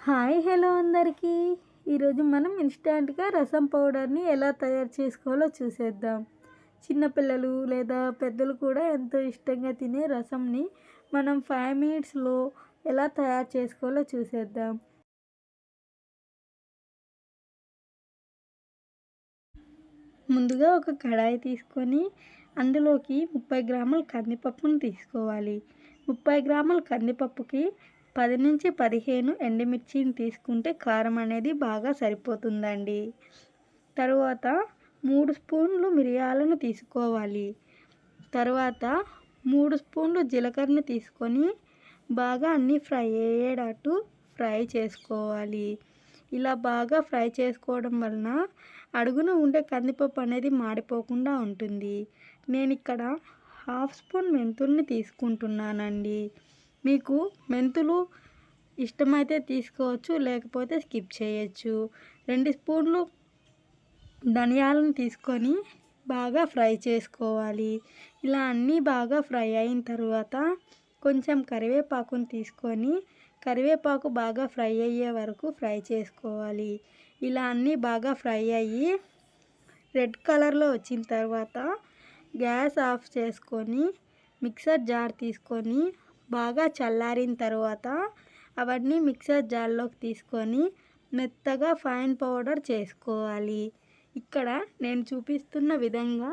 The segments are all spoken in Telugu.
హాయ్ హలో అందరికీ. ఈరోజు మనం ఇన్స్టాంట్గా రసం పౌడర్ని ఎలా తయారు చేసుకోవాలో చూసేద్దాం. చిన్నపిల్లలు లేదా పెద్దలు కూడా ఎంతో ఇష్టంగా తినే రసంని మనం ఫైవ్ మినిట్స్లో ఎలా తయారు చేసుకోవాలో చూసేద్దాం. ముందుగా ఒక కడాయి తీసుకొని అందులోకి ముప్పై గ్రాముల కందిపప్పును తీసుకోవాలి. ముప్పై గ్రాముల కందిపప్పుకి పది నుంచి పదిహేను ఎండుమిర్చిని తీసుకుంటే కారం అనేది బాగా సరిపోతుందండి. తరువాత మూడు స్పూన్లు మిరియాలను తీసుకోవాలి. తర్వాత మూడు స్పూన్లు జీలకర్రను తీసుకొని బాగా అన్నీ ఫ్రై అయ్యేటట్టు ఫ్రై చేసుకోవాలి. ఇలా బాగా ఫ్రై చేసుకోవడం వలన అడుగున ఉండే కందిపప్పు అనేది మాడిపోకుండా ఉంటుంది. నేను ఇక్కడ హాఫ్ స్పూన్ మెంతుల్ని తీసుకుంటున్నానండి. మీకు మెంతులు ఇష్టమైతే తీసుకోవచ్చు లేకపోతే స్కిప్ చేయొచ్చు. రెండు స్పూన్లు ధనియాలను తీసుకొని బాగా ఫ్రై చేసుకోవాలి. ఇలా అన్నీ బాగా ఫ్రై అయిన తర్వాత కొంచెం కరివేపాకుని తీసుకొని కరివేపాకు బాగా ఫ్రై అయ్యే వరకు ఫ్రై చేసుకోవాలి. ఇలా అన్నీ బాగా ఫ్రై అయ్యి రెడ్ కలర్లో వచ్చిన తర్వాత గ్యాస్ ఆఫ్ చేసుకొని మిక్సర్ జార్ తీసుకొని బాగా చల్లారిన తర్వాత అవన్నీ మిక్సర్ జార్లోకి తీసుకొని మెత్తగా ఫైన్ పౌడర్ చేసుకోవాలి. ఇక్కడ నేను చూపిస్తున్న విధంగా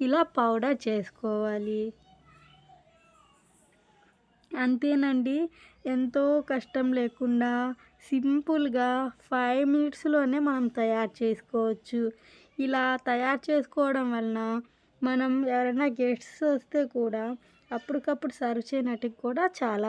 ఇలా పౌడర్ చేసుకోవాలి. అంతేనండి ఎంతో కష్టం లేకుండా సింపుల్గా ఫైవ్ మినిట్స్లోనే మనం తయారు చేసుకోవచ్చు. ఇలా తయారు చేసుకోవడం వలన మనం ఎవరైనా గెస్ట్స్ వస్తే కూడా అప్పటికప్పుడు సర్వ్ చేయడానికి కూడా చాలా